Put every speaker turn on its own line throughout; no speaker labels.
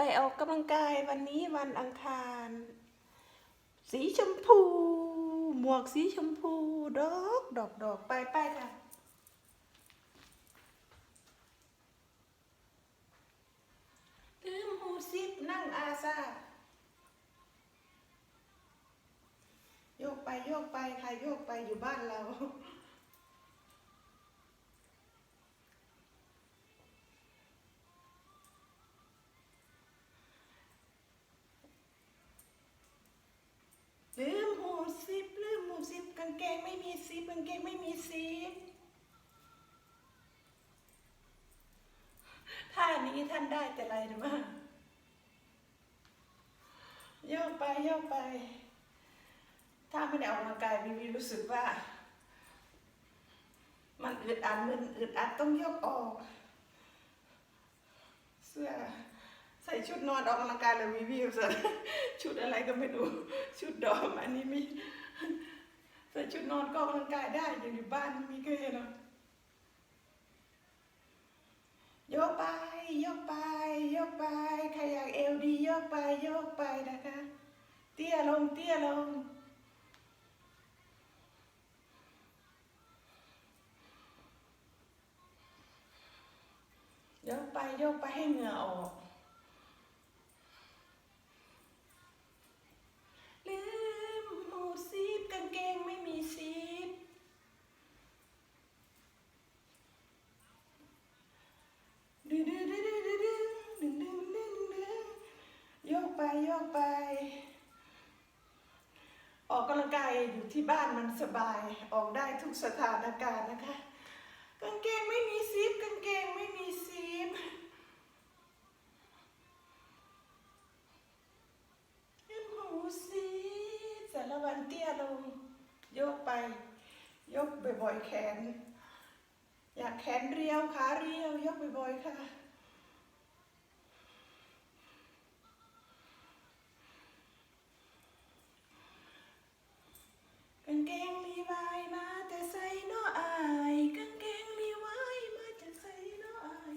ไปออกกำลังกายวันนี้วันอังคาร สีชมพู หมวกสีชมพู ดอกดอกดอกไปไปค่ะลืมหูซิปนั่งอาซาโยกไปโยกไปใครโยกไปอยู่บ้านเรา ลืมหูซิปลืมหูซิปกาง เกงไม่มีซิปกางเกงไม่มีซิปท่านี้ท่านได้แต่ไรหรือมาโยกไปโยกไป ถ้าไม่ได้ออกกำลังกายวิวีรู้สึกว่า มันอึดอัดมันอึดอัดต้องโยกออก เสื้อใส่ชุดนอนออกกำลังกายเลยวิวีใส่ชุดอะไรก็ไม่รู้ ชุดดอมอันนี้มี ใส่ชุดนอนก็ออกกำลังกายได้อยู่อยู่บ้านม่มีเคยเนาะโยกไปโยกไปโยกไปใครอยากเอวดีโยกไปโยกไปนะคะ เตี้ยลงเตี้ยลงโยกไปโยกไปให้เหงื่อออก ไปโยกไป ออกกำลังกายอยู่ที่บ้านมันสบาย ออกได้ทุกสถานการณ์นะคะ กางเกงไม่มีซีบกางเกงไม่มีซีบลืมหูซีสารวันเตี้ยลงโยกไป ยกบ่อยๆแขน อยากแขนเรียวขาเรียวยกบ่อยๆค่ะ กางเกงลีวาย มาแต่ใส่เน้ออายกางเกงลีวายมาแต่ใส่เน้ออาย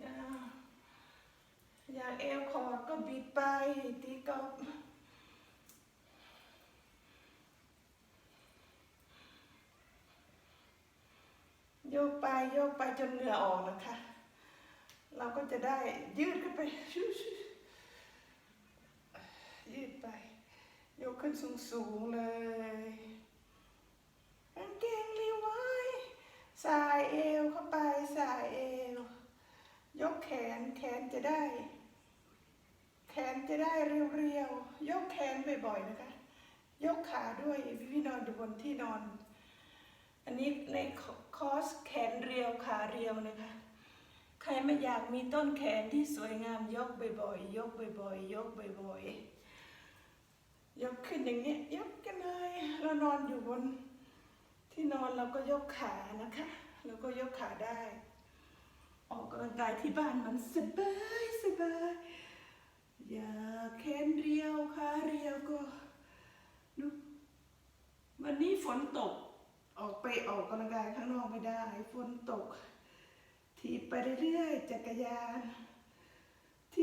อยากอยากเอวคอก็บิดไปตีกอบโยกไปโยกไปจนเหงื่อออกนะคะ เราก็จะได้ยืดขึ้นไปชูชู ยืดไป ยกขึ้นสูงสูงเลยกางเกงรีไว้สายเอวเข้าไปสายเอว ยกแขนแขนจะได้ แขนจะได้เรียวๆ ยกแขนบ่อยๆนะคะ ยกขาด้วยพี่นอนอยู่บนที่นอน อันนี้ในคอร์สแขนเรียวขาเรียวนะคะใครไม่อยากมีต้นแขนที่สวยงามยกบ่อยๆ ยกบ่อยๆ ยกบ่อยๆ ยกขึ้นอย่างนี้ยยกกันเลย เรานอนอยู่บนที่นอนเราก็ยกขานะคะเราก็ยกขาได้ ออกกำลังกายที่บ้านมันสบายสบายอยากแขนเรียวขาเรียวก็ดูวันนี้ฝนตกออกไปออกกำลังกายข้างนอกไม่ได้ ฝนตกถีบไปเรื่อยๆจักรยาน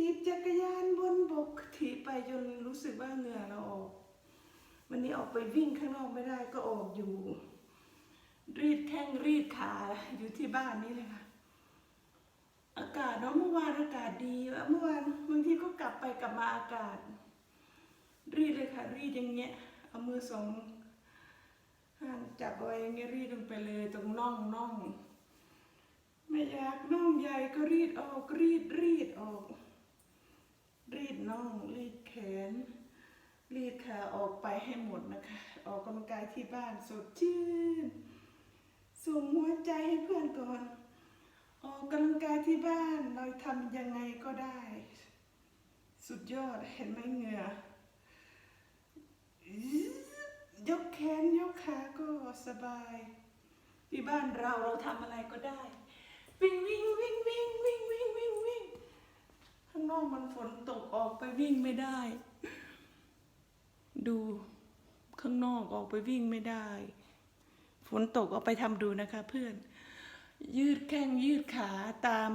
ถีบจักรยานบนบกถีบไปจนรู้สึกว่าเหงื่อเราออก วันนี้ออกไปวิ่งข้างนอกไม่ได้ก็ออกอยู่ รีดแข้งรีดขาอยู่ที่บ้านนี่เลยค่ะ อากาศเนาะเมื่อวานอากาศดีเมื่อวานบางทีก็กลับไปกลับมาอากาศ รีดเลยค่ะ รีดอย่างเงี้ยเอามือสองห้างจับไว้อย่างเงี้ยรีดลงไปเลยตรงน่องน่องไม่อยากน่องใหญ่ก็รีดออกรีดรีดออกรีด น่องรีดแขน รีดขาออกไปให้หมดนะคะ ออกกำลังกายที่บ้านสดชื่น ส่งหัวใจให้เพื่อนก่อน ออกกำลังกายที่บ้านเราทำยังไงก็ได้ สุดยอดเห็นไหมเหงื่อยกแขนยกขาก็สบาย ที่บ้านเราเราทำอะไรก็ได้ วิ่งวิ่งวิ่งวิ่งวิ่งวิ่งวิ่งวิ่งข้างนอกมันฝนตก วิ่งไม่ได้ ดูข้างนอกออกไปวิ่งไม่ได้ ฝนตกเอาไปทำดูนะคะเพื่อน ยืดแข้งยืดขาตาม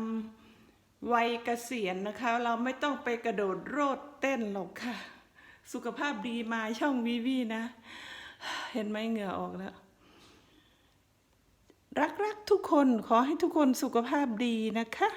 วัยเกษียณนะคะ เราไม่ต้องไปกระโดดโลดเต้นหรอกค่ะ สุขภาพดีมาช่องวีวีนะ เห็นไหมเหงื่อออกแล้ว รักๆทุกคนขอให้ทุกคนสุขภาพดีนะคะ